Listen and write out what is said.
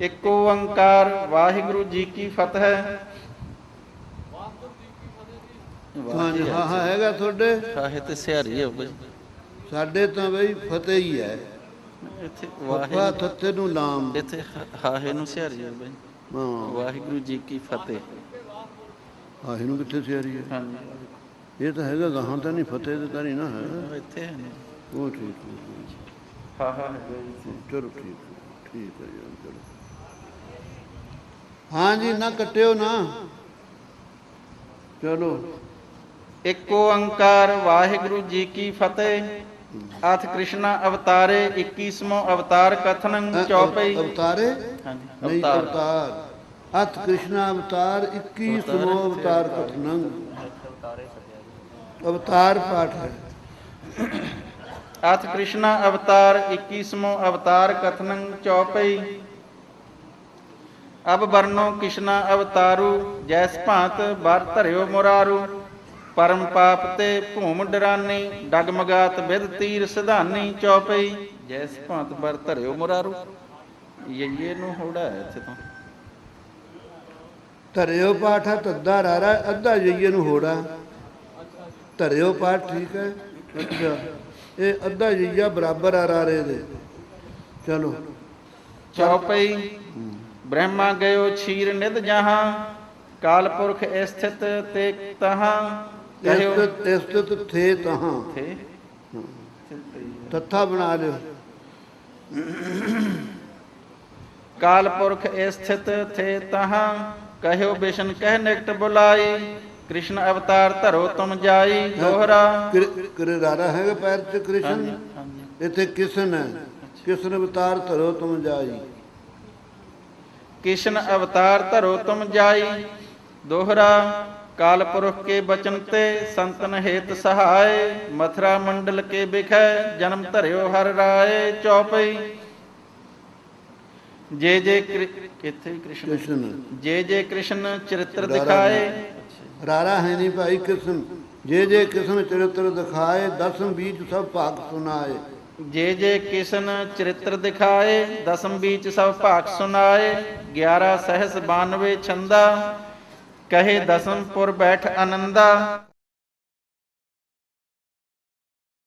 ਇੱਕ ਓੰਕਾਰ ਵਾਹਿਗੁਰੂ ਜੀ ਕੀ ਫਤਿਹ। ਹਾਂਜੀ ਹਾਂ ਹਾਂ ਹੈਗਾ ਤੁਹਾਡੇ? ਕਾਹੇ ਤੇ ਸਿਹਾਰੀ ਹੋ ਬਈ ਸਾਡੇ ਤਾਂ ਬਈ ਫਤਿਹ ਹੀ ਹੈ। ਇੱਥੇ ਵਾਹਿਗੁਰੂ ਥੱਤੇ ਨੂੰ ਲਾਮ ਇੱਥੇ ਹਾਹੇ ਨੂੰ ਸਿਹਾਰੀ ਹੋ ਬਈ ਹਾਂ। ਵਾਹਿਗੁਰੂ ਜੀ ਕੀ ਫਤਿਹ। ਆਹ ਇਹਨੂੰ ਕਿੱਥੇ ਸਿਆਰੀ ਹੈ? ਹਾਂਜੀ। ਇਹ ਤਾਂ ਹੈਗਾ ਗਾਹਾਂ ਤਾਂ ਨਹੀਂ ਫਤਿਹ ਤੇ ਤਾਂ ਨਹੀਂ ਨਾ ਹੈ। ਇੱਥੇ ਹੈ ਨੇ। ਉਹ ਠੀਕ ਹਾ ਹਾ ਹੈ ਬਈ ਚਲੋ ਠੀਕ ਠੀਕ ਹੈ ਜੀ ਚਲੋ। ਹਾਂ ਜੀ ਨਾ ਕੱਟਿਓ ਨਾ। ਚਲੋ। ਇੱਕ ਓੰਕਾਰ ਵਾਹਿਗੁਰੂ ਜੀ ਕੀ ਫਤਿਹ। ਅਥ ਕ੍ਰਿਸ਼ਨਾ ਅਵਤਾਰੇ 21ਵਾਂ ਅਵਤਾਰ ਕਥਨੰ ਚੌਪਈ। ਅਵਤਾਰੇ? ਹਾਂਜੀ ਅਵਤਾਰ। ਅਤ ਕ੍ਰਿਸ਼ਨਾ ਅਵਤਾਰ 21 ਸਮੋ ਅਵਤਾਰ ਕਥਨੰ। ਅਵਤਾਰ ਪਾਠ ਹੈ। ਅਥ ਕ੍ਰਿਸ਼ਨਾ ਅਵਤਾਰ 21ਵਾਂ ਅਵਤਾਰ ਕਥਨੰ ਚੌਪਈ। ਅਬ ਵਰਨੋ ਕ੍ਰਿਸ਼ਨਾ ਅਵਤਾਰੂ ਜੈਸ ਭਾਂਤ ਬਰ ਧਰਿਓ ਮੁਰਾਰੂ। ਪਰਮ ਪਾਪ ਤੇ ਭੂਮ ਡਰਾਨੀ ਡਗਮਗਾਤ ਵਿਦ ਤੀਰ ਸਿਧਾਨੀ ਚੌਪਈ। ਜੈਸ ਭਾਂਤ ਬਰ ਧਰਿਓ ਮੁਰਾਰੂ। ਇਹ ਨੂੰ ਹੋੜਾ ਹੈ ਇੱਥੇ ਤੋਂ। ਧਰਿਓ ਪਾਠ ਤੱਦਾ ਰਾਰਾ ਅੱਧਾ ਜਈਏ ਨੂੰ ਹੋੜਾ। ਧਰਿਓ ਪਾਠ ਠੀਕ ਹੈ ਅੱਛਾ। ਇਹ ਅੱਧਾ ਜਈਆ ਬਰਾਬਰ ਆ ਰਾਰੇ ਦੇ। ਚਲੋ। ਚੌਪਈ। ਬ੍ਰਹਮਾ ਗਇਓ ਛੀਰ ਨਿਧ ਜਹਾਂ ਕਾਲ ਪੁਰਖ ਸਥਿਤ ਤੇ ਤਹਾਂ। ਕਹਿਓ ਇਸਤ ਥੇ ਤਹਾਂ। ਥੇ। ਤੱਥਾ ਬਣਾ ਲਿਓ। ਕਾਲ ਪੁਰਖ ਸਥਿਤ ਥੇ ਤਹਾਂ ਕਹਿਓ ਬਿਸ਼ਨ ਕਹਿ ਨਿਕਟ ਬੁਲਾਈ ਕ੍ਰਿਸ਼ਨ ਅਵਤਾਰ ਧਰੋ ਤੁਮ ਜਾਈ ਦੋਹਰਾ। ਕਿਰ ਰਾਰਾ ਹੈਗਾ ਪੈਰ ਚ ਕ੍ਰਿਸ਼ਨ ਇੱਥੇ ਕਿਸ਼ਨ ਹੈ। ਕਿਸ਼ਨ ਅਵਤਾਰ ਧਰੋ ਤੁਮ ਜਾਈ। ਕ੍ਰਿਸ਼ਨ ਅਵਤਾਰ ਧਰੋ ਤੁਮ ਜਾਈ। ਦੋਹਰਾ ਕਾਲ ਪੁਰਖ ਕੇ ਬਚਨ ਤੇ ਸੰਤਨ ਹੇਤ ਸਹਾਇ ਮਥਰਾ ਮੰਡਲ ਕੇ ਬਿਖੈ ਜਨਮ ਧਰਿਓ ਹਰ ਰਾਏ ਚੌਪਈ। ਜੇ ਜੇ ਕਿੱਥੇ ਕ੍ਰਿਸ਼ਨ? ਕ੍ਰਿਸ਼ਨ। ਜੇ ਜੇ ਕ੍ਰਿਸ਼ਨ ਚਰਿਤਰ ਦਿਖਾਏ। ਰਾਰਾ ਹੈ ਨਹੀਂ ਭਾਈ ਕਿਸ਼ਨ ਜੇ ਜੇ ਕਿਸ਼ਨ ਚਰਿੱਤਰ ਦਿਖਾਏ ਦਸਮ ਬੀਜ ਸਭ ਭਾਗ ਸੁਨਾਏ ਜੇ ਜੇ ਕਿਸ਼ਨ ਚਰਿਤਰ ਦਿਖਾਏ, ਦਸਮ ਬੀਚ ਸਭ ਭਾਗ ਸੁਨਾਏ 11 ਸਹਿਸ 92 ਛੰਦਾ, ਕਹੇ ਦਸਮ ਪੁਰ ਬੈਠ ਆਨੰਦਾ।